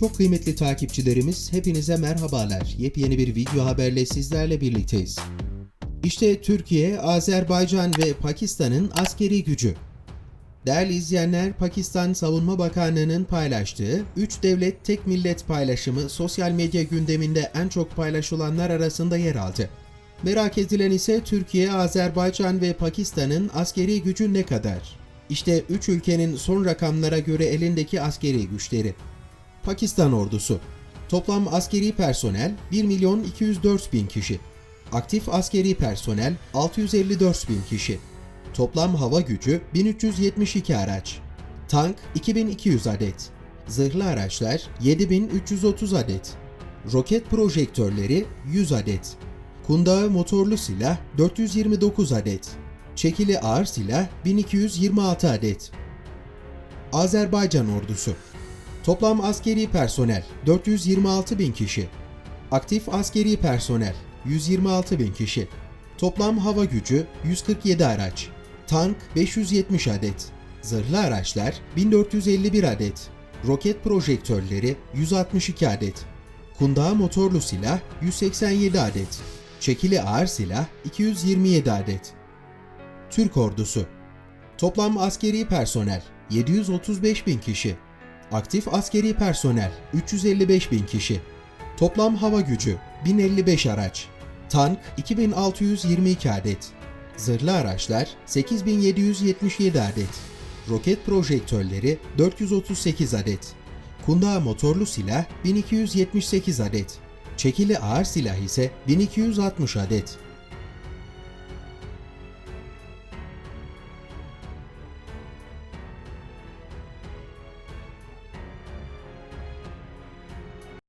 Çok kıymetli takipçilerimiz hepinize merhabalar. Yepyeni bir video haberle sizlerle birlikteyiz. İşte Türkiye, Azerbaycan ve Pakistan'ın askeri gücü. Değerli izleyenler, Pakistan Savunma Bakanlığı'nın paylaştığı 3 devlet tek millet paylaşımı sosyal medya gündeminde en çok paylaşılanlar arasında yer aldı. Merak edilen ise Türkiye, Azerbaycan ve Pakistan'ın askeri gücü ne kadar? İşte 3 ülkenin son rakamlara göre elindeki askeri güçleri. Pakistan ordusu. Toplam askeri personel 1 milyon 204 bin kişi. Aktif askeri personel 654 bin kişi. Toplam hava gücü 1372 araç. Tank 2200 adet. Zırhlı araçlar 7330 adet. Roket projektörleri 100 adet. Kundağı motorlu silah 429 adet. Çekili ağır silah 1226 adet. Azerbaycan ordusu Toplam askeri personel 426 bin kişi. Aktif askeri personel 126 bin kişi. Toplam hava gücü 147 araç. Tank 570 adet. Zırhlı araçlar 1451 adet. Roket projektörleri 162 adet. Kundağı motorlu silah 187 adet. Çekili ağır silah 227 adet. Türk ordusu Toplam askeri personel 735 bin kişi. Aktif askeri personel 355 bin kişi. Toplam hava gücü 1055 araç. Tank 2622 adet. Zırhlı araçlar 8777 adet. Roket projektörleri 438 adet. Kundağı motorlu silah 1278 adet. Çekili ağır silah ise 1260 adet.